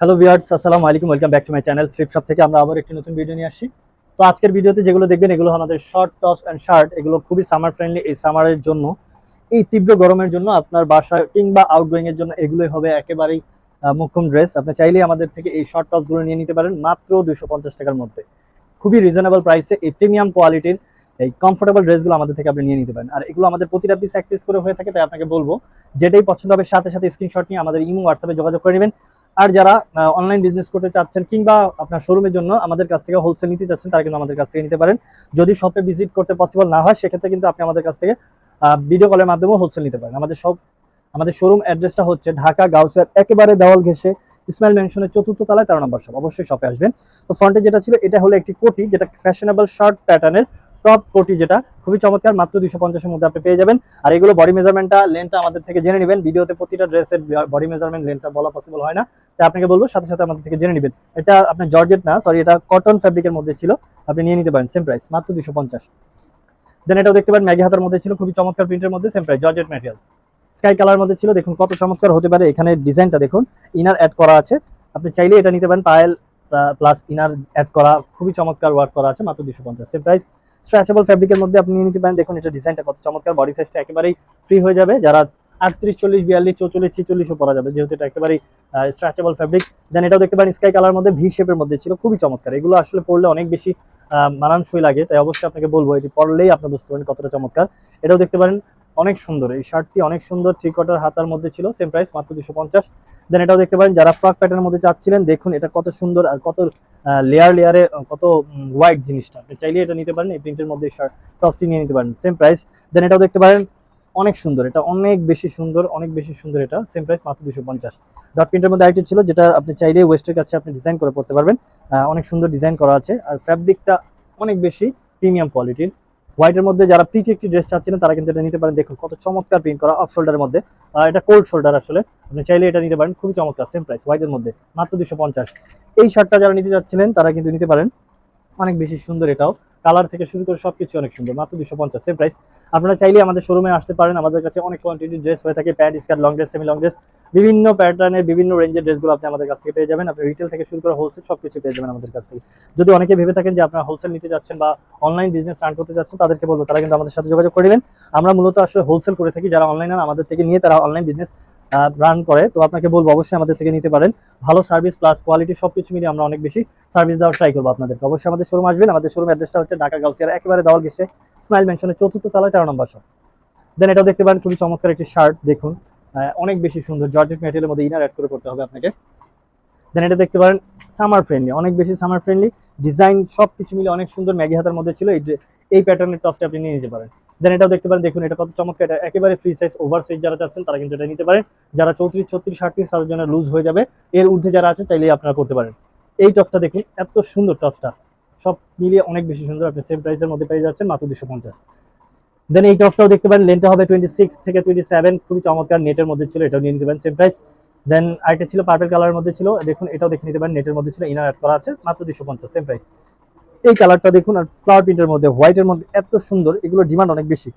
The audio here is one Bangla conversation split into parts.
হ্যালো ভিউয়ার্স আসসালামু আলাইকুম welcome back to my channel strip shop থেকে আমরা আবার একটি নতুন ভিডিও নিয়ে আসছি তো আজকের ভিডিওতে যেগুলো দেখবেন, এগুলো আমাদের শর্ট টপস অ্যান্ড শার্ট এগুলো খুবই সামার ফ্রেন্ডলি এই সামারের জন্য। এই তীব্র গরমের জন্য আপনার বাসায় কিংবা আউটগোয়িং এর জন্য এগুলোই হবে একেবারেই মোক্ষম ড্রেস আপনি চাইলেই আমাদের থেকে এই শর্ট টপসগুলো নিয়ে নিতে পারেন, মাত্র দুশো টাকার মধ্যে। খুবই রিজনেবল প্রাইসে এই প্রিমিয়াম কোয়ালিটির এই কমফোর্টেবল ড্রেসগুলো আমাদের থেকে আপনি নিয়ে নিতে পারেন। আর এগুলো আমাদের প্রতিটা পিস এক পিস করে হয়ে থাকে, তাই আপনাকে বলব, যেটাই পছন্দ হবে, সাথে সাথে স্ক্রিনশট নিয়ে আমাদের ইমো হোয়াটসঅ্যাপে যোগাযোগ করে নেবেন। আর যারা অনলাইন বিজনেস করতে চাচ্ছেন কিংবা আপনার শোরুমের জন্য আমাদের কাছ থেকে হোলসেল নিতে চাচ্ছেন, তারা কিন্তু আমাদের কাছ থেকে নিতে পারেন। যদি শপে ভিজিট করতে পসিবল না হয়, সেক্ষেত্রে কিন্তু আপনি আমাদের কাছ থেকে ভিডিও কলের মাধ্যমেও হোলসেল নিতে পারেন। আমাদের সব, আমাদের শোরুম অ্যাড্রেসটা হচ্ছে ঢাকা গাউসিয়ার একেবারে দেওয়াল ঘেসে ইসমাইল মেনশনের চতুর্থ তলায় তেরো নম্বর শপ অবশ্যই শপে আসবেন। তো ফ্রন্টে যেটা ছিল, এটা হলো একটি কোটি, যেটা ফ্যাশনেবল শার্ট প্যাটার্নের টপ কোটি যেটা, খুবই চমৎকার, মাত্র দুশো পঞ্চাশের মধ্যে আপনি পেয়ে যাবেন। আর এগুলো বডি মেজারমেন্টটা লেন্থটা আমাদের থেকে জেনে নেবেন। ভিডিওতে প্রতিটা ড্রেসের বডি মেজারমেন্ট লেন্থটা বলা পসিবল হয় না। তাই আপনাকে বলব, সাথে সাথে আমাদের থেকে জেনে নেবেন। এটা আপনার জর্জেট না সরি এটা কটন ফ্যাব্রিকের মধ্যে ছিল। আপনি নিয়ে নিতে পারেন সেম প্রাইস মাত্র দুশো পঞ্চাশ। দেন এটাও দেখতে পারেন, ম্যাগি হাতার মধ্যে ছিল, খুবই চমৎকার প্রিন্টের মধ্যে same price georgette material sky colour মধ্যে ছিল, দেখুন কত চমৎকার হতে পারে, এখানে ডিজাইনটা দেখুন ইনার অ্যাড করা আছে। আপনি চাইলে এটা নিতে পারেন পায়েল প্লাস ইনার অ্যাড করা, খুবই চমৎকার ওয়ার্ক করা আছে, মাত্র দুশো পঞ্চাশ সেম প্রাইস স্ট্রেচেবল ফ্যাব্রিকের মধ্যে আপনি নিতে পারেন। দেখুন, এটা ডিজাইনটা কত চমৎকার। বডি সাইজটা একেবারেই ফ্রি হয়ে যাবে। যারা আটত্রিশ, চল্লিশ, বিয়াল্লিশ, চৌচল্লিশ, ছিচল্লিশও পরা যাবে। যেহেতু এটা একেবারেই স্ট্রেচেবল ফেব্রিক দেন এটাও দেখতে পারেন স্কাই কালার মধ্যে ভি শেপের মধ্যে ছিল। খুবই চমৎকার। এগুলো আসলে পড়লে অনেক বেশি মানানসই লাগে। তাই অবশ্যই আপনাকে বলব, এটি পড়লেই আপনি বুঝতে পারেন কতটা চমৎকার। এটাও দেখতে পারেন অনেক সুন্দর। এই শার্টটি অনেক সুন্দর থ্রি কোয়ার্টার হাতার মধ্যে ছিল সেম প্রাইস মাত্র দুশো পঞ্চাশ। দেন এটাও দেখতে পারেন, যারা ফ্রক প্যাটার্নের মধ্যে চাচ্ছিলেন, দেখুন এটা কত সুন্দর আর কত লেয়ার লেয়ারে কত হোয়াইট জিনিসটা। আপনি চাইলে এটা নিতে পারেন, এই প্রিন্টের মধ্যে শার্ট টপসটি নিয়ে নিতে পারেন সেম প্রাইস দেন এটাও দেখতে পারেন, অনেক সুন্দর, এটা অনেক বেশি সুন্দর, অনেক বেশি সুন্দর এটা সেম প্রাইস মাত্র দুশো পঞ্চাশ। ডট প্রিন্টের মধ্যে আরেকটি ছিল, যেটা আপনি চাইলে ওয়েস্টের কাছে আপনি ডিজাইন করে পড়তে পারবেন। অনেক সুন্দর ডিজাইন করা আছে, আর ফ্যাব্রিকটা অনেক বেশি প্রিমিয়াম কোয়ালিটির হোয়াইটের মধ্যে যারা পিচ একটি ড্রেস চাচ্ছিলেন তারা কিন্তু এটা নিতে পারেন। দেখুন, কত চমৎকার প্রিন্ট করা অফ শোল্ডারের মধ্যে। আর এটা কোল্ড শোল্ডার আসলে। আপনি চাইলে এটা নিতে পারেন। খুবই চমৎকার সেম প্রাইস হোয়াইটের মধ্যে। মাত্র দুশো পঞ্চাশ। এই শার্টটা যারা নিতে চাচ্ছিলেন, তারা কিন্তু নিতে পারেন। অনেক বেশি সুন্দর এটাও। কালার থেকে শুরু করে সবকিছু অনেক সুন্দর, মাত্র দুশো পঞ্চাশ সেম প্রাইস আপনারা চাইলে আমাদের শোরুমে আসতে পারেন। আমাদের কাছে অনেক কোয়ান্টিটির ড্রেস হয়ে থাকে pant skirt long dress semi long dress বিভিন্ন প্যাটার্নের বিভিন্ন রেঞ্জের ড্রেসগুলো আপনি আমাদের কাছ থেকে পেয়ে যাবেন। আপনি রিটেল থেকে শুরু করে হোলসেল সব কিছু পেয়ে যাবেন আমাদের কাছ থেকে। যদি অনেকে ভেবে থাকেন যে আপনারা হোলসেল নিতে যাচ্ছেন বা অনলাইন বিজনেস রান করতে যাচ্ছেন, তাদেরকে বলব, তারা কিন্তু আমাদের সাথে যোগাযোগ করে নেবেন আমরা মূলত আসলে হোলসেল করে থাকি, যারা অনলাইন আমাদের থেকে নিয়ে তারা অনলাইন বিজনেস রান করে, তো আপনাকে বলব অবশ্যই আমাদের থেকে নিতে পারেন। ভালো সার্ভিস প্লাস কোয়ালিটি সব কিছু মিলিয়ে আমরা অনেক বেশি সার্ভিস দেওয়ার ট্রাই করব আপনাদেরকে। অবশ্যই আমাদের শোরুম আসবেন। আমাদের শোরুম অ্যাড্রেসটা হচ্ছে ঢাকা গাউসিয়ার একেবারে দেওয়াল গেছে স্মাইল মেনশনের চতুর্থ তলায় তেরো নম্বর শপ দেন এটাও দেখতে পারেন, খুবই চমৎকার একটি শার্ট দেখুন। অনেক বেশি সুন্দর। জর্জেট ম্যাটেরিয়ালের মধ্যে ইনার অ্যাড করে করতে হবে আপনাকে। দেন এটা দেখতে পারেন সামার ফ্রেন্ডলি অনেক বেশি সামার ফ্রেন্ডলি ডিজাইন সব কিছু মিলে অনেক সুন্দর ম্যাগি হাতার মধ্যে ছিল। এই এই প্যাটার্নের টপটা আপনি নিয়ে নিতে পারেন। দেন এটাও দেখতে পারেন, দেখুন এটা কত চমৎকার, এটা একেবারে ফ্রি সাইজ ওভার সাইজ যারা চাচ্ছেন তারা কিন্তু এটা নিতে পারেন। যারা চৌত্রিশ, ছত্রিশ, আটত্রিশ তাদের জন্য লুজ হয়ে যাবে, এর ঊর্ধ্বে যারা আছে চাইলেই আপনারা করতে পারেন। এই টপটা দেখুন, এত সুন্দর টপটা সব মিলিয়ে অনেক বেশি সুন্দর, আপনি সেম প্রাইসের মধ্যে পেয়ে যাচ্ছেন মাত্র দুশো পঞ্চাশ। দেন এই টপটাও দেখতে পারেন লেনটা হবে টোয়েন্টি সিক্স থেকে টোয়েন্টি সেভেন খুবই চমৎকার নেটের মধ্যে ছিল, এটাও নিয়ে নিতে পারেন সেম প্রাইস দেন আরেকটা ছিল পার্পল কালারের মধ্যে ছিল, দেখুন এটাও দেখে নিতে পারেন নেটের মধ্যে ছিল ইনার অ্যাড করা আছে, মাত্র দুশো পঞ্চাশ সেম প্রাইস এই কালারটা দেখুন আর ফ্লাওয়ার প্রিন্টের মধ্যে হোয়াইটের মধ্যে এত সুন্দর এগুলো ডিমান্ড অনেক বেশি।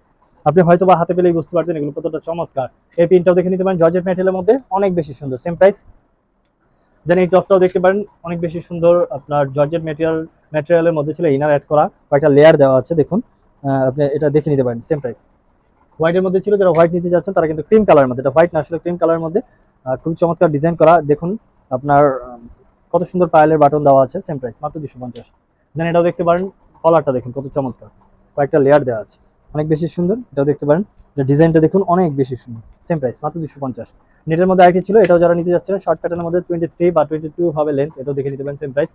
আপনি হয়তো বা হাতে পেলেই বুঝতে পারছেন এগুলো কতটা চমৎকার। এই প্রিন্টটাও দেখে নিতে পারেন জর্জেট ম্যাটেরিয়ালের মধ্যে অনেক বেশি সুন্দর সেম প্রাইস দেন এই টপটাও দেখতে পারেন, অনেক বেশি সুন্দর আপনার জর্জেট ম্যাটেরিয়াল ম্যাটেরিয়ালের মধ্যে ছিল ইনার অ্যাড করা, কয়েকটা লেয়ার দেওয়া আছে, দেখুন। আপনি এটা দেখে নিতে পারেন সেম প্রাইস হোয়াইটের মধ্যে ছিল, যারা হোয়াইট নিতে যাচ্ছেন, তারা কিন্তু ক্রিম কালারের মধ্যে, এটা হোয়াইট না, আসলে ক্রিম কালারের মধ্যে খুবই চমৎকার ডিজাইন করা, দেখুন, আপনার কত সুন্দর পায়েলের বাটন দেওয়া আছে সেম প্রাইস মাত্র দুশো পঞ্চাশ। দেন এটাও দেখতে পারেন কলারটা দেখুন কত চমৎকার। কয়েকটা লেয়ার দেওয়া আছে। অনেক বেশি সুন্দর, এটাও দেখতে পারেন। ডিজাইনটা দেখুন অনেক বেশি সুন্দর। সেম প্রাইস মাত্র দুশো পঞ্চাশ। নেটের মধ্যে আইটি ছিল, এটাও যারা নিতে যাচ্ছেন শর্ট প্যাটার্নের মধ্যে টোয়েন্টি থ্রি বা টোয়েন্টি টু হবে লেন্থ এটাও দেখে নিতে পারেন সেম প্রাইস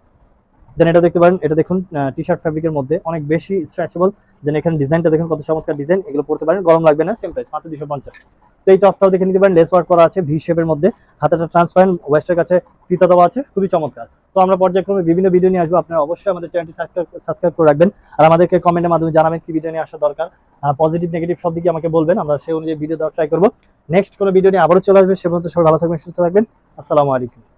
দেন এটা দেখতে পারেন, এটা দেখুন টি শার্ট ফ্যাব্রিকের মধ্যে অনেক বেশি স্ট্রেচেবল দেন এখানে ডিজাইনটা দেখুন কত চমৎকার ডিজাইন এগুলো পড়তে পারেন, গরম লাগবে না সেম প্রাইস মাত্র দুশো পঞ্চাশ। তো এই টপটাও দেখে নিতে পারেন লেস ওয়ার্ক করা আছে ভি শেপের মধ্যে। হাতাটা ট্রান্সপারেন্ট ওয়েস্টের কাছে ফিতা দেওয়া আছে, খুবই চমৎকার। তো আমরা পর্যায়ক্রমে বিভিন্ন ভিডিও নিয়ে আসব। আপনারা অবশ্যই আমাদের চ্যানেলটি সাবস্ক্রাইব করে রাখবেন। আর আমাদেরকে কমেন্টের মাধ্যমে জানাবেন কি ভিডিও নিয়ে আসা দরকার। পজিটিভ নেগেটিভ সব দিকে আমাকে বলবেন। আমরা সেই অনুযায়ী ভিডিও দেওয়ার ট্রাই করব। নেক্সট কোনো ভিডিও নিয়ে আবারও চলে আসবে। সে পর্যন্ত সবাই ভালো থাকবেন, সুস্থ থাকবেন। আসসালামু আলাইকুম।